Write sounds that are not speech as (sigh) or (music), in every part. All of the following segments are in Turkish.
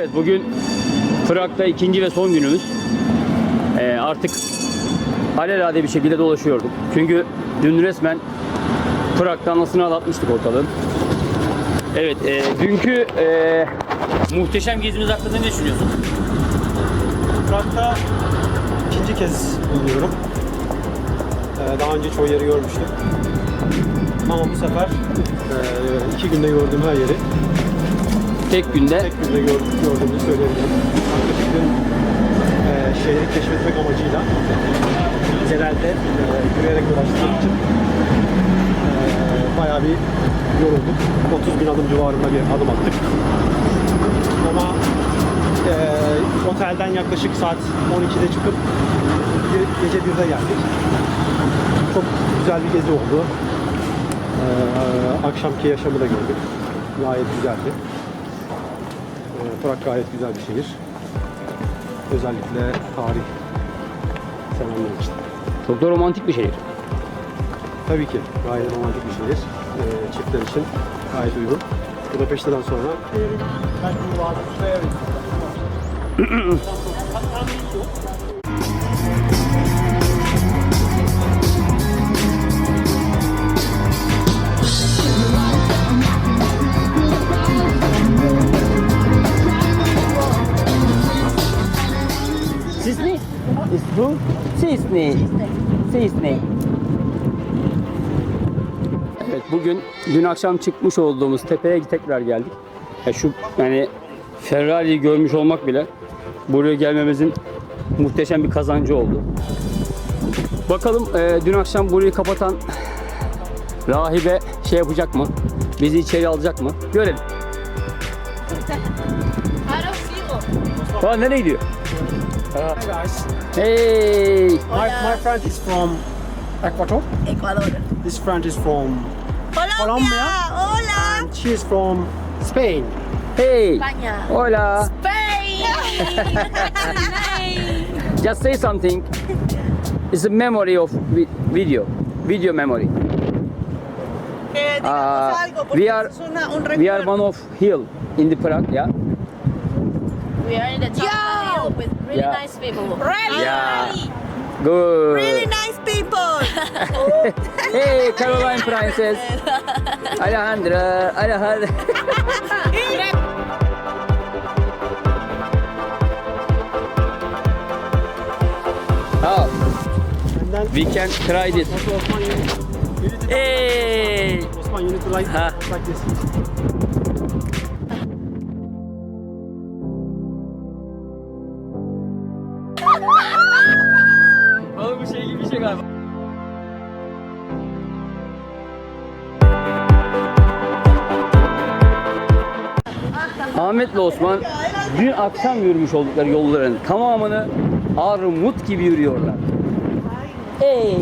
Evet bugün Prag'da ikinci ve son günümüz. Ee, artık alelade bir şekilde dolaşıyorduk. Çünkü dün resmen Prag'da anasını ağlatmıştık ortalığın. Evet, e, dünkü e, muhteşem gezimiz hakkında ne düşünüyorsun? Prag'da ikinci kez bulunuyorum. Ee, daha önce çoğu yeri görmüştüm. Ama bu sefer e, iki günde gördüğüm her yeri Tek günde tek günde gör, gördüğümü söyleyebilirim. Yaklaşık gün e, şehri keşfetmek amacıyla genelde e, yürüyerek dolaştığım için e, bayağı bir yorulduk. 30 bin adım civarında bir adım attık. Ama e, otelden yaklaşık saat 12'de çıkıp ge- gece 1'de geldik. Çok güzel bir gezi oldu. E, akşamki yaşamı da gördük. Gayet güzeldi. Prag gayet güzel bir şehir. Özellikle tarih sevenler için. çok da romantik bir şehir. Tabii ki gayet romantik bir şehir. E, çiftler için gayet uygun. Budapeşte'den sonra Sisney? (clears throat) Sisney. Sisney. Evet bugün dün akşam çıkmış olduğumuz tepeye tekrar geldik. Ya şu yani Ferrari'yi görmüş olmak bile buraya gelmemizin muhteşem bir kazancı oldu. Bakalım e, dün akşam burayı kapatan rahibe şey yapacak mı? Bizi içeri alacak mı? Görelim. Aa, nereye gidiyor? Hi guys. Hey! My, my friend is from Ecuador. Ecuador. This friend is from Colombia. Colombia. Hola. and she is from Spain. Hey! España. Hola! Spain. (laughs) Just say something. It's a memory of vi- video. Video memory. Eh, digamos ah, algo, porque we are- es una, un We are one of hill in the Prague, yeah? We are in the top of the hill with really Yeah. nice people. Really, Yeah. really, Good. really nice people. (laughs) (laughs) Hey, Caroline Princess. (laughs) Alejandra, Alejandra. oh, we can try this. Also Osman, you, you need to, Hey! Osman, you need to like, Ha. like this. Ahmet'le Osman dün akşam yürümüş oldukları yolların tamamını armut gibi yürüyorlar. Hey!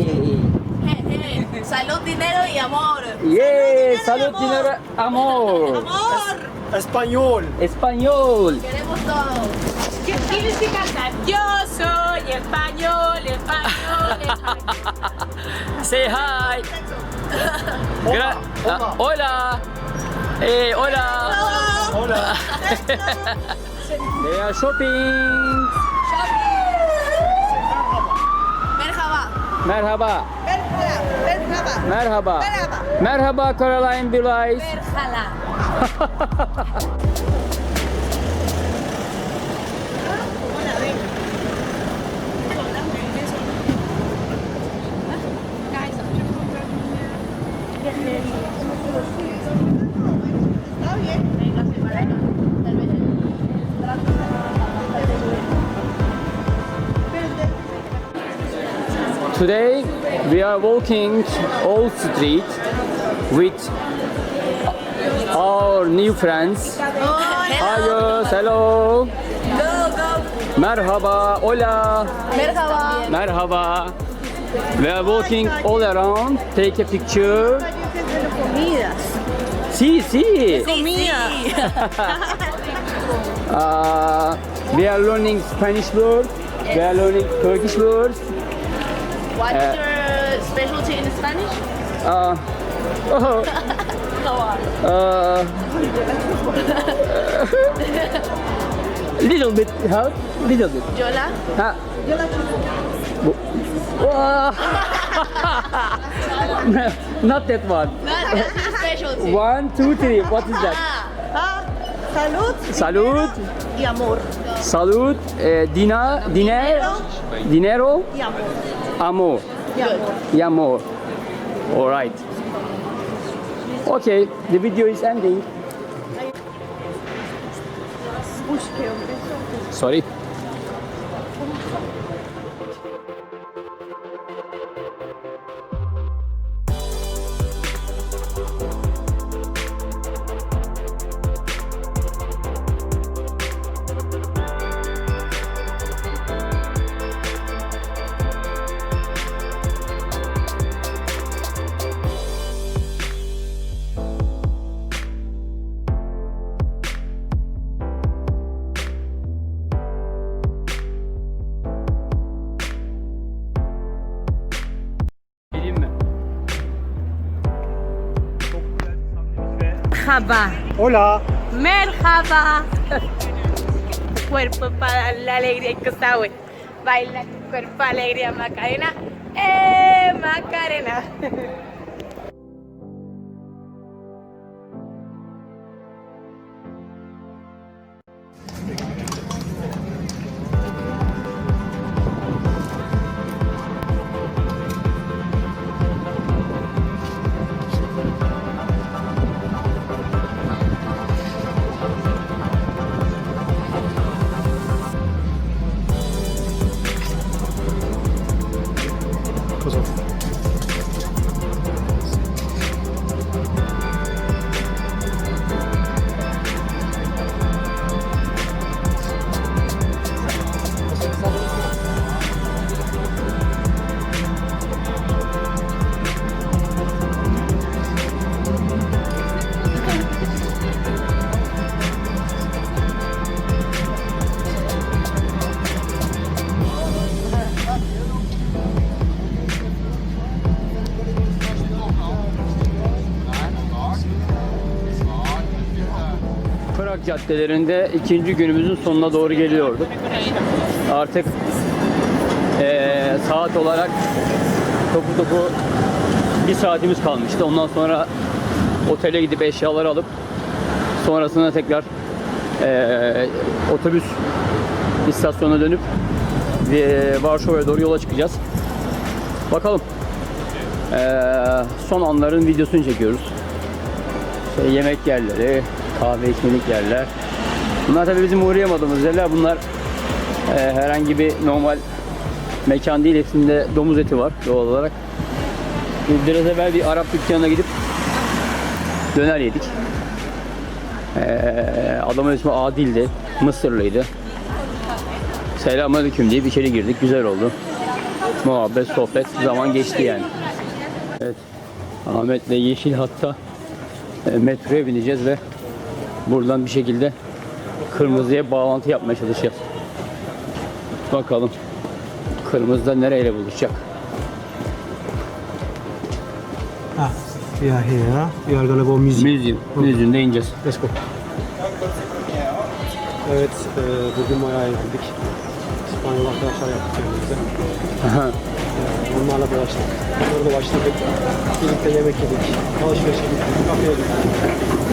Hey, hey, salud, dinero y amor. Yeah! Salud, dinero, amor! Amor. Español. Español! Queremos todo. ¿Qué tienes que cantar? Yo soy español, español, español. Say hi! Gra- Ah, hola! Hey, hola! Hola. They are shopping! Merhaba. Merhaba! Merhaba. Merhaba. Merhaba. Merhaba. Merhaba Caroline Blythe. Merhala. Today we are walking Old Street with our new friends. Hi girls, hello. Go, go. Merhaba, hola. Merhaba. Merhaba. We are walking all around. Take a picture. Sí, sí. Comida. (laughs) Uh, we are learning Spanish words. We are learning Turkish words. What's Uh, your specialty in Spanish? Uh, (laughs) oh, Go on. uh, (laughs) Little bit help, little bit. Yola. Bu. Wah. (laughs) Not that one. Specialty. One, two, three. What is that? Ah, salud. Salud, Y amor. salud, eh, dina, dinero, dinero, Y amor. Amor, Y amor. y. All right. Okay, the video is ending. Sorry. Merhaba. Hola. Merhaba. Cuerpo para dar la alegría y sabe. Baila cuerpo alegría Macarena. Eh, Macarena. Caddelerinde ikinci günümüzün sonuna doğru geliyorduk. Artık eee, saat olarak topu topu bir saatimiz kalmıştı. Ondan sonra otele gidip eşyaları alıp sonrasında tekrar eee, otobüs istasyonuna dönüp ve Varşova'ya doğru yola çıkacağız. Bakalım. Eee, son anların videosunu çekiyoruz. İşte yemek yerleri, kahve içmelik yerler. Bunlar tabii bizim uğrayamadığımız yerler. Bunlar e, herhangi bir normal mekan değil. Hepsinde domuz eti var doğal olarak. Biz Biraz evvel bir Arap dükkanına gidip döner yedik. E, adamın ismi Adil'di. Mısırlıydı. Selamünaleyküm deyip içeri girdik. Güzel oldu. Muhabbet, sohbet. Zaman geçti yani. Evet. Ahmet'le Yeşil hatta e, metroya bineceğiz ve buradan bir şekilde kırmızıya bağlantı yapmaya çalışacağız. Bakalım kırmızıda nereyle buluşacak? Ah, we are here. We are gonna go museum. Müzyum. Müzyumda ineceğiz. Let's go. Evet, e, bugün bayağı eğlendik. İspanyol arkadaşlar yaptık kendimize. Aha. Onlarla dolaştık. Orada başladık. Birlikte yemek yedik. Alışveriş yedik. Kafeye gittik.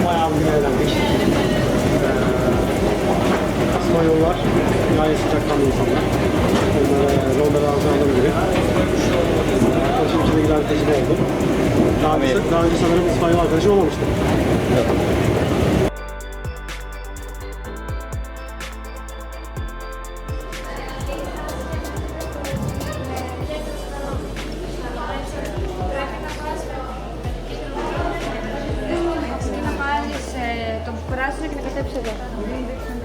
Bayağı bugün eğlendik. Ee, İspanyollar gayet sıcakkanlı insanlar. Onlara Londra ağzına gibi. Arkadaşım için de güzel bir tecrübe oldu. Daha önce, daha önce sanırım İspanyol arkadaşım olmamıştı. να nakatype siya ba?